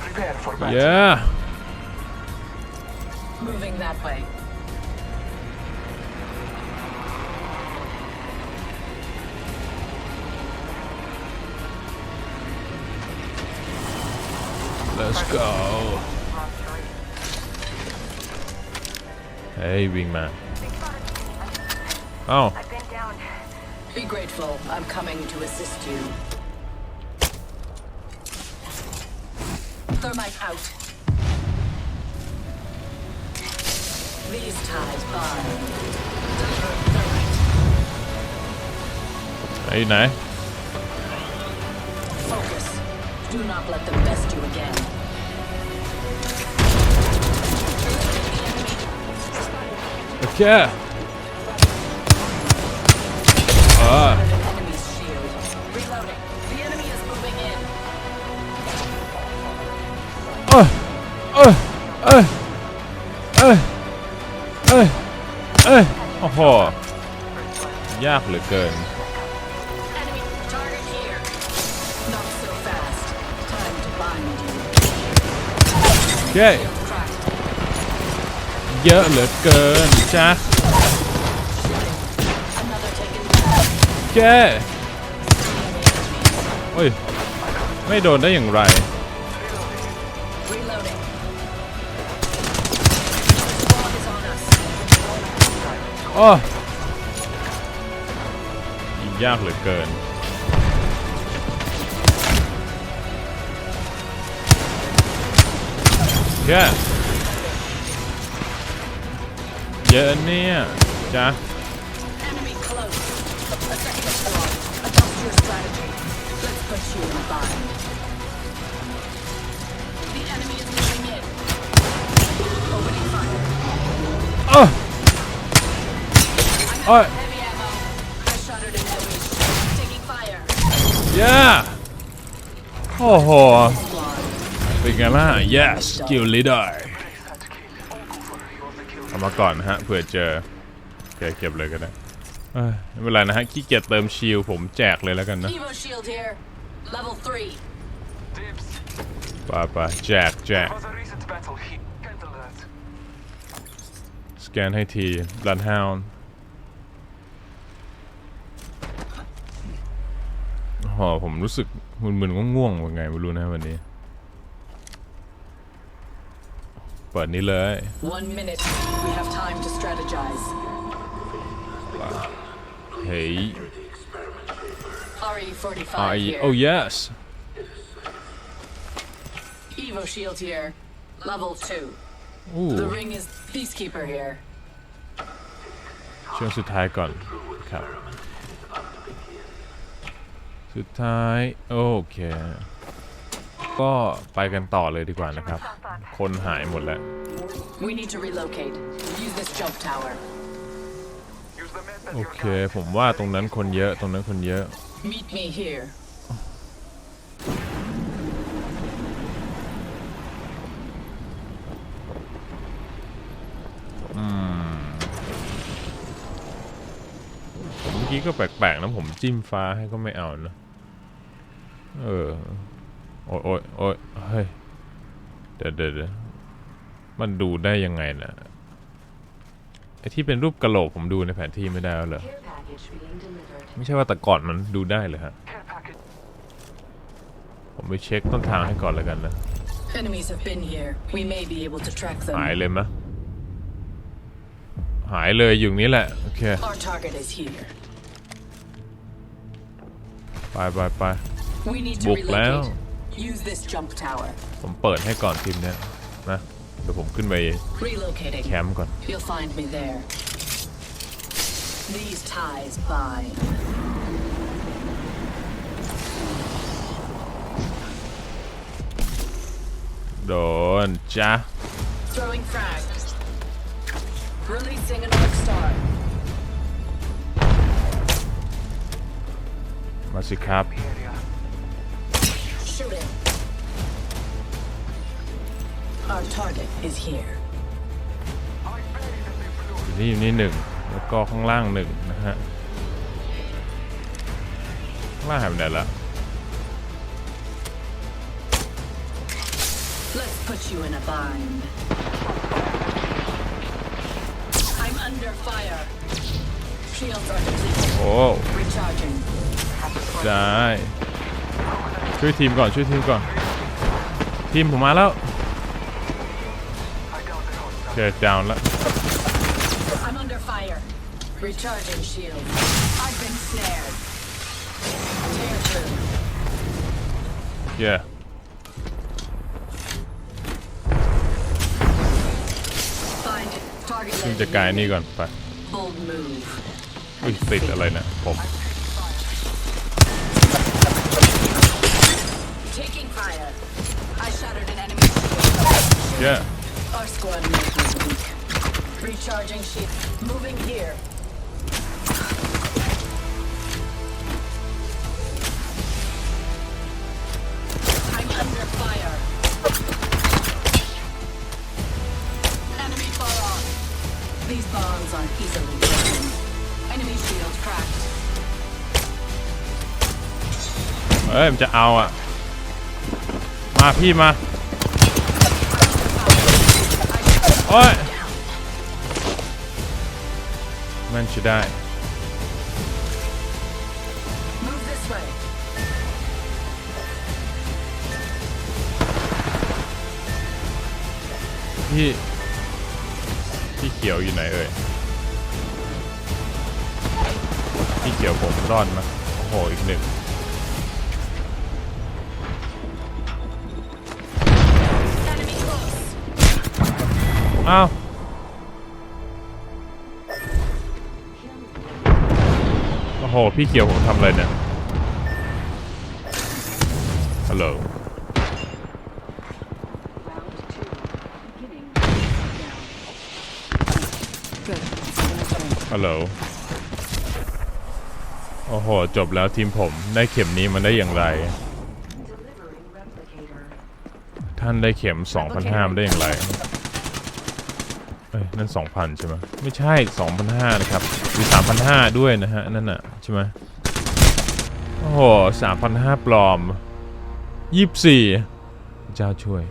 Prepare for battle. Yeah. Moving that way. Let's go. Hey, big man. Oh. Be grateful. I'm coming to assist you. Thermite out. These ties bind. Delivering thermite. ไหนอยู่ไหน Focus. Do not let them best you again. โอ เอ้ยเอ้ยเอ้ยเอ้ยเอ้ยเอ้ยโอ้โห ยากเหลือเกิน Enemy target here. Not so fast. Time to bind you. โอเค Cracked. เยอะเหลือเกินจ้ะ Another taken down. โอเคเฮ้ย ไม่โดนได้อย่างไร โอ้ยิงยากเหลือเกิน เยอะเยอะเนี่ยจ้ะ fire. เย้โอ้โห Squad. เป็นไงล่ะ yes kill leader That kill. Over. You're the kill. เอามาก่อนนะฮะเผื่อเจอโอเคเก็บเลยก็ได้เอ้ยไม่เป็นไรนะฮะขี้เกียจเติมชิลผมแจกเลยแล้วกันนะ Evo shield here. Level three. Dibs. ไปไปแจกแจก Was a recent battle here. Handle that. สแกนให้ทีรันฮาวน์ อ้ผมรู้สึกมึนๆง่วงๆว่าไงไม่รู้นะวันนี้ เปิดนี้เลย One minute. We have time to strategize. เฮ้ย RE45 I here. oh yes Evo shield here. Level two. อู้ The ring is peacekeeper here. ช่วงสุดท้ายก่อนครับ สุดท้าย โอเค ก็ไปกันต่อเลยดีกว่านะครับ คนหายหมดแล้ว We need to relocate. Use this jump tower. Use the map as โอ your เค guide. ผมว่าตรงนั้นคนเยอะ ตรงนั้นคนเยอะ Meet me here. กี้ก็แปลกๆนะผมจิ้มฟ้าให้ก็ไม่เอานะเออ โอ้ยโอ้ยโอ้ยเฮ้ยเดี๋ยวเดี๋ยวเดี๋ยวมันดูได้ยังไงนะไอที่เป็นรูปกระโหลกผมดูในแผนที่ไม่ได้แล้วเหรอ Care package being delivered. ไม่ใช่ว่าแต่ก่อนมันดูได้เลยฮะ Care package. ผมไปเช็คต้นทางให้ก่อนแล้วกันนะ Enemies have been here. We may be able to track หาย them. เลยมะหายเลยอยู่นี้แหละ โอเค ไปไปไป We need to บุกแล้ว relocate. Use this jump tower. ผมเปิดให้ก่อนทีมเนี้ยนะเดี๋ยวผมขึ้นไป Relocating. แคมป์ก่อน You'll find me there. These ties bind. โดนจ้ะ Throwing frag. Releasing an arc star. มาสิครับ Area. Shooting. Our target is here. I buried them in blue. นี่นี่หนึ่งแล้วก็ข้างล่างหนึ่งนะฮะข้างล่างหายไปไหนละ put you in a bind. I'm under fire. Shields are depleted. โอ้ Recharging. ได้ช่วยทีมก่อนช่วยทีมก่อน ทีมผมมาแล้ว I downed the host. เจอดาวน์แล้ว I'm under fire. Recharging shield. I've been snared. Tear through. เย้ Find target ทีมจะกายนี่ก่อนไป Bold move. อุ้ยติดอะไรนะผม Taking Yeah. Our squad mate weak. Recharging ship. Moving here. Under fire. Enemy far off. These bombs aren't easily broken. Enemy shield cracked. I'm to. มาพี่มา โอ้ย มันจะได้ พี่ พี่เขียวอยู่ไหนเอ่ย พี่เขียวผมรอดมาโอ้โห อีกหนึ่ง อ้าวโอ้โห พี่เขียวผมทำอะไรเนี่ย ฮัลโหล ฮัลโหล โอ้โห จบแล้วทีมผมได้เข็มนี้มันได้อย่างไร ท่านได้เข็ม2,500มันได้อย่างไร เอ้ยนั่น 2,000 ใช่ไหมไม่ใช่ 2,500 นะครับหรือ3,500 ด้วยนะฮะ นั่นน่ะ ใช่ไหมโอ้โห3,500 ปลอม 24 เจ้าช่วย